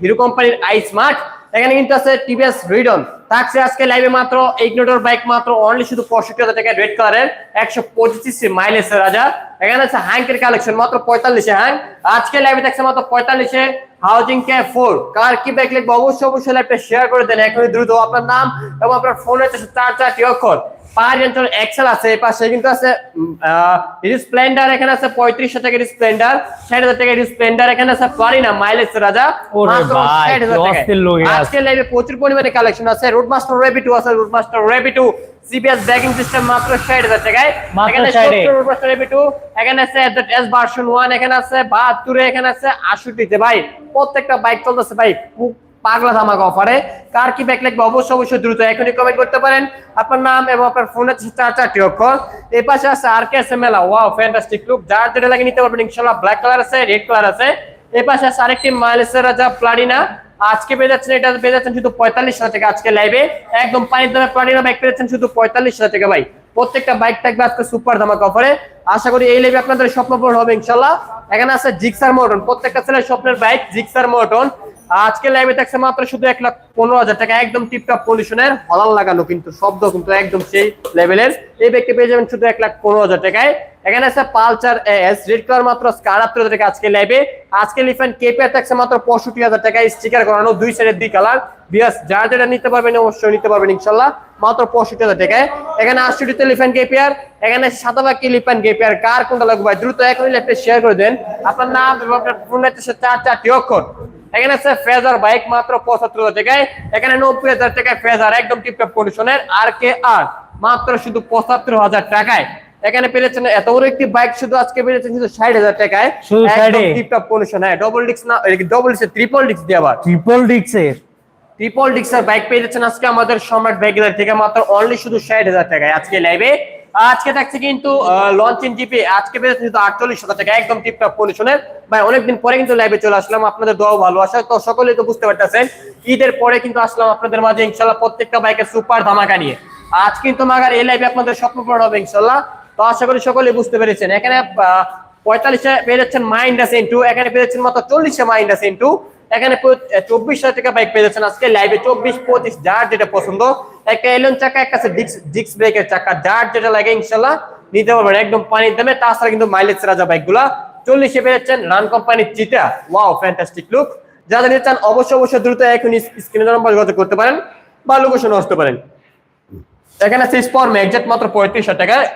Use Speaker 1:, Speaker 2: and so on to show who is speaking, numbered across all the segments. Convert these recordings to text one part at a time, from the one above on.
Speaker 1: Hero কোম্পানির I smart এখানে কিন্তু আছে রিডন আজকে লাইভে মাত্র বাইক মাত্র অনলি শুধু হাজার টাকা একশো মাইলেজ রাজা। এখানে আছে কালেকশন মাত্র পঁয়তাল্লিশে হ্যাঙ্ক আজকে লাইভে থাকছে মাত্র পঁয়তাল্লিশে হাউজিং কে ফোর কার কি ব্যাগ লাগবে অবশ্যই অবশ্যই একটা শেয়ার করে দেন। এখনই দ্রুত আপনার নাম এবং আপনার ফোনের চার চারটি অক্ষর। পাঁচ এক্সেল আছে এই পাশে কিন্তু আছে স্প্লেন্ডার এখানে আছে পঁয়ত্রিশশো টাকার স্প্লেন্ডার ষাট হাজার টাকার স্প্লেন্ডার এখানে আছে মাইলেজ রাজা। 60,000। আজকে লাইভে প্রচুর পরিমাণে কালেকশন আছে রুট মাস্টার রেবি টু আছে রুট মাস্টার রেবি টু সিপিএস ব্যাগিং সিস্টেম মাত্র ষাট হাজার টাকায়। এখানে
Speaker 2: 60
Speaker 1: রুট মাস্টার এখানে আছে এস ভার্সন এখানে আছে বাহাত্তরে এখানে আছে আষট্টিতে ভাই প্রত্যেকটা বাইক চলতেছে ভাই পাগলা ধামাকা অফারে কার কি ব্যাক লাগবে? অবশ্যই অবশ্যই দ্রুত এখনই কমেন্ট করতে পারেন। আপনার নাম এবং আপনার ফোনের চার চারটি অক্ষর। এই পাশে আছে আর কে এস মেলা ওয়াও ফ্যান্টাস্টিক লুক যার যেটা লাগে নিতে পারবেন, ইনশাআল্লাহ ব্ল্যাক কালার আছে রেড কালার আছে। এই পাশে আছে আরেকটি মাইলেসের রাজা প্লাডিনা আজকে পেয়ে যাচ্ছেন, এটা পেয়ে যাচ্ছেন শুধু পঁয়তাল্লিশ হাজার টাকা আজকে লাইভে একদম পানির দামে প্লাটিনা বাইক পেয়ে যাচ্ছেন শুধু পঁয়তাল্লিশ হাজার টাকা ভাই। প্রত্যেকটা বাইক থাকবে আজকে সুপার ধামাকা অফারে আশা করি এই লাইভে আপনাদের স্বপ্ন পূরণ হবে ইনশাল্লাহ এখানে আছে জিক্সার মোটন প্রত্যেকটা ছেলের স্বপ্নের বাইক জিক্সার মোটন আজকে লাইভে থাকছে মাত্র শুধু এক লাখ পনেরো হাজার টাকা, একদম টিপটপ পলিউশনের হলাল লাগানো কিন্তু, শব্দ কিন্তু একদম সেই লেভেলের এই ব্যক্তি পেয়ে যাবেন শুধু এক লাখ পনেরো হাজার টাকায়। এখানে আছে পালচার এস রেড কালার মাত্র আটাত্তর হাজার টাকা আজকে লাইভে আজকে লিফেন কেপিআর থাকছে মাত্র পঁয়ষট্টি হাজার টাকায় স্টিকার করানো দুই সাইডের দুই কালার বিয়াস যারা যেটা নিতে পারবেন, অবশ্যই নিতে পারবেন ইনশাল্লাহ মাত্র পঁয়ষট্টি হাজার টাকায়। এখানে আটষট্টিতে লিফেন কেপিআর এখানে সাতাবাকি লিফেন কেপিআর কার কোনটা লাগবে? দ্রুত এখনই লেফটে শেয়ার করে দেন। আপনার নাম এবং আপনার ফোনের চার চারটি অক্ষর। এখানে আছে ফেজার বাইক মাত্র পঁচাত্তর হাজার টাকায়। এখানে নব্বই হাজার টাকায় ফেজার একদম টিপটপ কন্ডিশনের আর কে আর মাত্র শুধু পঁচাত্তর হাজার টাকায়। এখানে পেরেছেন এত বড় একটি বাইক শুধু আজকে পেরেছেন শুধু ষাট হাজার টাকায়।
Speaker 2: শুধু 60 এ?
Speaker 1: টিপটপ কন্ডিশন হ্যাঁ ডবল ডিক্স না ডবল ডিক্স ট্রিপল ডিক্স দিয়ে আবার।
Speaker 2: ট্রিপল ডিক্সের
Speaker 1: ট্রিপল ডিক্সের বাইক পেয়ে যাচ্ছেন আজকে আমাদের সম্রাট বাইকের থেকে, মাত্র অনলি শুধু ষাট হাজার টাকায় আজকে লাইভে আজকে থাকছে কিন্তু লঞ্চিং জিপি আজকে পেয়ে যাচ্ছে আটচল্লিশ হাজার টাকা একদম টিপটপ পলিউশনের ভাই, অনেকদিন পরে কিন্তু লাইভে চলে আসলাম, আপনাদের দোয়া ভালোবাসা তো সকলেই তো বুঝতে পারতেছেন, ঈদের পরে কিন্তু আসলাম আপনাদের মাঝে ইনশাল্লাহ প্রত্যেকটা বাইকের সুপার ধামাকা নিয়ে। আজ কিন্তু মাগার এই লাইভে আপনাদের স্বপ্ন পূরণ হবে ইনশাল্লাহ তো আশা করি সকলেই বুঝতে পেরেছেন। এখানে পঁয়তাল্লিশে পেয়ে যাচ্ছেন মাইন্ডাস ইন্টু এখানে পেয়ে যাচ্ছেন মাত্র চল্লিশে মাইন্ডাস ইন্টু এখানে চব্বিশ হাজার টাকা বাইক পেয়ে যাচ্ছেন আজকে লাইভে চব্বিশ, পঁচিশ, যার যেটা পছন্দ। একটা এলন চাকা আছে ডিক্স চাকা। যার যেটা লাগে ইনশাল্লাহ নিতে পারবেন। একদম পানির দামে। তাছাড়া কিন্তু মাইলেজ রাজা বাইকগুলা। চল্লিশে পেয়ে যাচ্ছেন রান কোম্পানির চিটা ওয়াও ফ্যান্টাস্টিক লুক যাদের নিতে চান, অবশ্যই অবশ্যই দ্রুত এখন স্ক্রিনে নম্বর যোগাযোগ করতে পারেন বা লোকেশনে আসতে পারেন। এখানে আছে স্পর ম্যাগজেট মাত্র পঁয়ত্রিশ হাজার টাকায়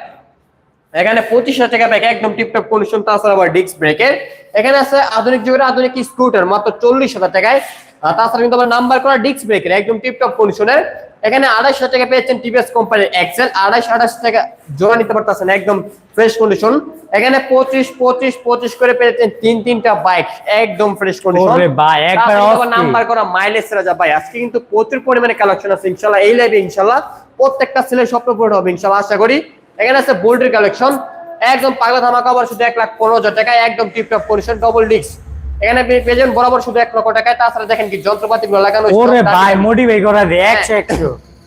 Speaker 1: এখানে পঁচিশ হাজার টাকা ব্যাগ একদম টিপটপ কন্ডিশন তাছাড়া আবার ডিস্ক ব্রেকের এখানে আছে আধুনিক যুগের আধুনিক স্কুটার মাত্র চল্লিশ হাজার টাকায়। তাছাড়া কিন্তু আবার নাম্বার করা ডিস্ক ব্রেকের একদম টিপটপ কন্ডিশনের এখানে আড়াইশো টাকা পেয়েছেন টিভিএস কোম্পানির এক্সেল আড়াইশো আড়াইশো টাকা জোড়া নিতে পারতেছেন একদম ফ্রেশ কন্ডিশন এখানে পঁচিশ পঁচিশ পঁচিশ করে পেয়েছেন তিন তিনটা বাইক একদম ফ্রেশ কন্ডিশন নাম্বার করা মাইলেজ রাজা ভাই আজকে কিন্তু প্রচুর পরিমাণে কালেকশন আছে ইনশাল্লাহ এই লাইভে ইনশাল্লাহ প্রত্যেকটা ছেলের স্বপ্ন পূরণ হবে ইনশাল্লাহ আশা করি। এখানে আছে বোল্ডের কালেকশন একদম পাগলা ধামাকা আবার শুধু এক লাখ পনেরো হাজার টাকায় একদম টিপটপ কন্ডিশন ডবল ডিস্ক এখানে পেয়েছেন বরাবর শুধু এক লক্ষ টাকায়। তাছাড়া দেখেন কি যন্ত্রপাতি গুলো লাগানো
Speaker 2: ওরে
Speaker 1: সব দামি
Speaker 2: ভাই
Speaker 1: দামি।
Speaker 2: মোটিভেট করা দে
Speaker 1: হ্যাঁ।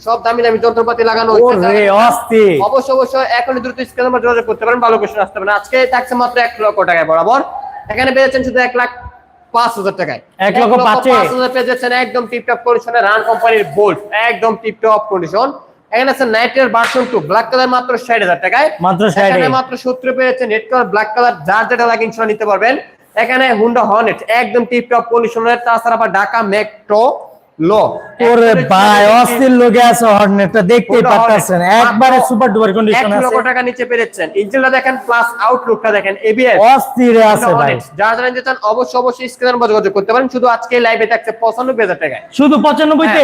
Speaker 1: সব দামি দামি যন্ত্রপাতি লাগানো।
Speaker 2: ওরে অস্থির
Speaker 1: অবশ্যই অবশ্যই এখন দ্রুত স্ক্রিন নাম্বার যোগাযোগ করতে পারেন। ভালো কোশ্চেন আসতে পারেন আজকে থাকছে মাত্র এক লক্ষ টাকায় বরাবর। এখানে পেয়েছেন শুধু এক লাখ পাঁচ হাজার টাকায়।
Speaker 2: এক লক্ষ পাঁচে?
Speaker 1: পাঁচ হাজার পেয়ে একদম টিপটপ কন্ডিশনে রান কোম্পানির বোল্ট একদম টিপটপ কন্ডিশন এখানে আছে নাইটের ভার্সন টু ব্ল্যাক কালার মাত্র ষাট হাজার টাকায়।
Speaker 2: মাত্র
Speaker 1: এখানে মাত্র সত্তর পেয়েছেন রেড কালার ব্ল্যাক কালার যার যেটা লাগে ইনশাল্লাহ নিতে পারবেন। এখানে হুন্ডা হর্নেট একদম টিপটপ কন্ডিশনের তাছাড়া আবার ঢাকা মেট্রো লো।
Speaker 2: ওরে ভাই অস্থির লোকে আছে হর্নেটটা দেখতেই পাচ্ছেন একবারে সুপার ডুপার কন্ডিশন
Speaker 1: এক লক্ষ টাকা নিচে পেরেছেন। ইঞ্জিনটা দেখেন প্লাস আউটলুকটা দেখেন এবিএস
Speaker 2: অস্থির আছে ভাই।
Speaker 1: যারা যারা নিতে চান অবশ্যই অবশ্যই স্ক্রিনের মধ্যে যোগাযোগ করতে পারেন। শুধু আজকে লাইভে থাকছে পঁচানব্বই হাজার টাকায়।
Speaker 2: শুধু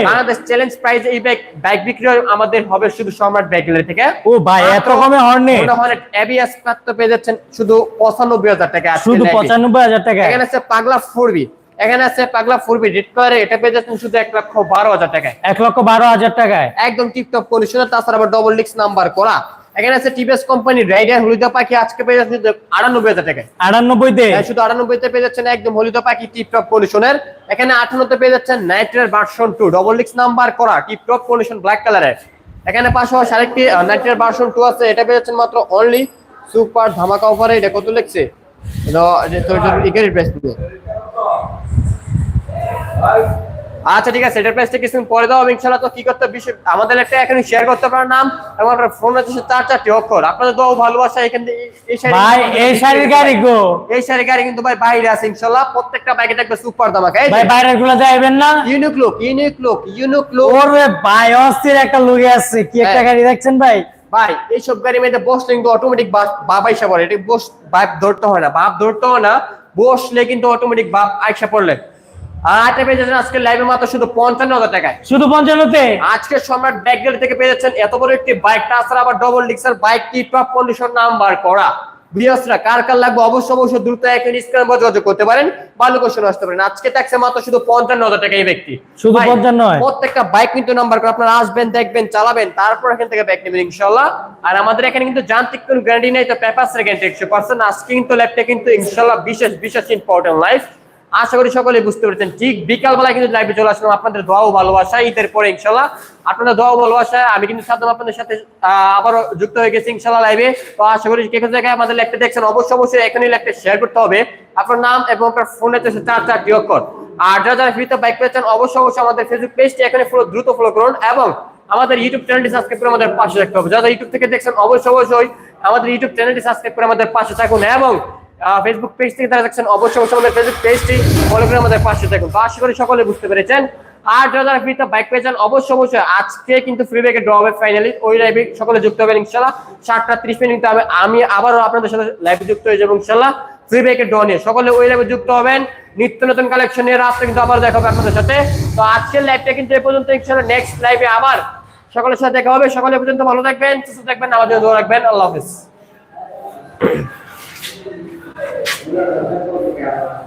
Speaker 1: বাংলাদেশ চ্যালেঞ্জ প্রাইজ এই বাইক বাইক বিক্রি আমাদের হবে শুধু সম্রাট বাইক গ্যালারি থেকে।
Speaker 2: ও ভাই এত কমে হর্নেট
Speaker 1: এবিএস প্রাপ্ত পেয়ে যাচ্ছেন শুধু পঁচানব্বই হাজার টাকা
Speaker 2: শুধু
Speaker 1: live এ।
Speaker 2: পঁচানব্বই হাজার টাকা
Speaker 1: এখানে আছে পাগলা ফোরবি এখানে আছে পাগলা ফোরবি রেড কালারে এটা পেয়ে যাচ্ছেন শুধু এক লক্ষ বারো হাজার টাকায়
Speaker 2: এক লক্ষ বারো হাজার টাকায়
Speaker 1: একদম টিপটপ কন্ডিশনার তাছাড়া আবার ডবল ডিক্স নাম্বার করা এখানে আছে টিভিএস কোম্পানি রাইডার হলুদা পাখি আজকে পেয়ে যাচ্ছে আটানব্বই হাজার টাকায়
Speaker 2: আটানব্বইতে
Speaker 1: হ্যাঁ, শুধু আটানব্বইতে পেয়ে যাচ্ছেন একদম হলুদা পাখি টিপটপ কন্ডিশনের এখানে পেয়ে যাচ্ছেন নাইট্রের ভার্সন টু ডবল নাম্বার করা টিপটপ কন্ডিশন ব্ল্যাক কালারের এখানে পাশাপাশি আরেকটি নাইট্রের ভার্সন টু আছে এটা পেয়ে যাচ্ছেন মাত্র অনলি সুপার ধামাকা অফারে এটা কত লিখছে তো এটা প্রাইস আচ্ছা ঠিক আছে এটার প্রাইসটা কিছুদিন পরে দাও আমি ইনশাআল্লাহ তো কি করতে বিষয় আমাদের একটা এখানে শেয়ার করতে পারার নাম এবং আপনার ফোন আছে চার চারটি অক্ষর। আপনাদের দোয়া ভালোবাসা এখান থেকে এই শাড়ি-
Speaker 2: ভাই এই শাড়ির গাড়ি গো।
Speaker 1: এই শাড়ি গাড়ি কিন্তু ভাই বাইরে আছে ইনশাআল্লাহ। প্রত্যেকটা বাইকে থাকবে সুপার দামাকা এই
Speaker 2: ভাই বাইরেরগুলো যাইবেন না?
Speaker 1: Unique look unique look unique look
Speaker 2: ওরে ভাই অস্থির একটা লুকে আছে। কি একটা
Speaker 1: হ্যাঁ।
Speaker 2: গাড়ি দেখছেন ভাই?
Speaker 1: ভাই এইসব গাড়ির মধ্যে বসলে কিন্তু অটোমেটিক বাপ আইসা পড়ে। এটা বস বাপ ধরতে হয় না বাপ ধরতে হয় না বসলে কিন্তু অটোমেটিক বাপ আইসা পড়লে। আর পেয়ে যাচ্ছেন আজকে লাইভে মাত্র শুধু পঞ্চান্ন হাজার টাকায়।
Speaker 2: শুধু পঞ্চান্নতে?
Speaker 1: আজকে সম্রাট ব্যাক গেল থেকে পেয়ে যাচ্ছেন এত বড় একটি বাইক তাছাড়া আবার ডবল ডিক্সার বাইক টপ কন্ডিশন নাম্বার করা? বিয়াসরা কার কার লাগবে? অবশ্যই অবশ্যই দ্রুত এখন স্ক্রিন নম্বর যোগাযোগ করতে পারেন। বা লোকেশন আসতে পারেন আজকে ট্যাক্সে মাত্র শুধু পঞ্চান্ন হাজার টাকা এই ব্যক্তি।
Speaker 2: শুধু
Speaker 1: ভাই,
Speaker 2: 55 নয়?
Speaker 1: প্রত্যেকটা বাইক কিন্তু নাম্বার করে আপনারা আসবেন দেখবেন চালাবেন তারপর এখান থেকে ব্যাক নেবেন ইনশাল্লাহ আর আমাদের এখানে কিন্তু যান্ত্রিক কোনো গ্যারান্টি নেই তো পেপার একশো পার্সেন্ট আজকে কিন্তু কিন্তু ইনশাল্লাহ বিশেষ বিশেষ ইম্পর্টেন্ট লাইফ আশা করি সকলে বুঝতে পেরেছেন। ঠিক বিকালবেলা কিন্তু লাইভে চলে আসলাম। আপনাদের দোয়া ও ভালোবাসা, ঈদের পরে ইনশাল্লাহ। আপনাদের দোয়া ও ভালোবাসা, আমি কিন্তু সাদ্দাম আপনাদের সাথে আবারও যুক্ত হয়ে গেছি ইনশাল্লাহ লাইভে তো আশা করি কে জায়গায় আমাদের ল্যাবটা দেখছেন, অবশ্যই অবশ্যই এখানে ল্যাবটা শেয়ার করতে হবে। আপনার নাম এবং আপনার ফোনে তো চার চারটি অক্ষর আর যারা যারা ফ্রিতে বাইক পেয়েছেন অবশ্যই অবশ্যই আমাদের ফেসবুক পেজটি এখানে দ্রুত ফলো করুন এবং আমাদের ইউটিউব চ্যানেলটি সাবস্ক্রাইব করে আমাদের পাশে রাখতে হবে। যারা ইউটিউব থেকে দেখছেন, অবশ্যই অবশ্যই আমাদের ইউটিউব চ্যানেলটি সাবস্ক্রাইব করে আমাদের পাশে থাকুন এবং ফেসবুক পেজ থেকে যারা দেখছেন অবশ্যই অবশ্যই আমাদের ফেসবুক পেজটি ফলো করে আমাদের পাশে থাকুন। তো আশা করি সকলে বুঝতে পেরেছেন। আর যারা যারা ফ্রিতে বাইক পেয়েছেন অবশ্যই অবশ্যই আজকে কিন্তু ফ্রি ব্যাগে ড্র হবে ফাইনালি ওই লাইভে সকলে যুক্ত হবেন ইনশাল্লাহ সাতটা ত্রিশ মিনিট আমি আমি আবারও আপনাদের সাথে লাইভে যুক্ত হয়ে যাব ইনশাল্লাহ ফ্রি ব্যাগে ড্র নিয়ে। সকলে ওই লাইভে যুক্ত হবেন। নিত্য নতুন কালেকশন নিয়ে রাস্তা কিন্তু আবার দেখা হবে আপনাদের সাথে। তো আজকের লাইভটা কিন্তু এ পর্যন্ত ইনশাল্লাহ নেক্সট লাইভে আবার সকলের সাথে দেখা হবে। সকলে পর্যন্ত ভালো থাকবেন, সুস্থ থাকবেন আমাদের জন্য রাখবেন। আল্লাহ হাফিজ। una relación complicada.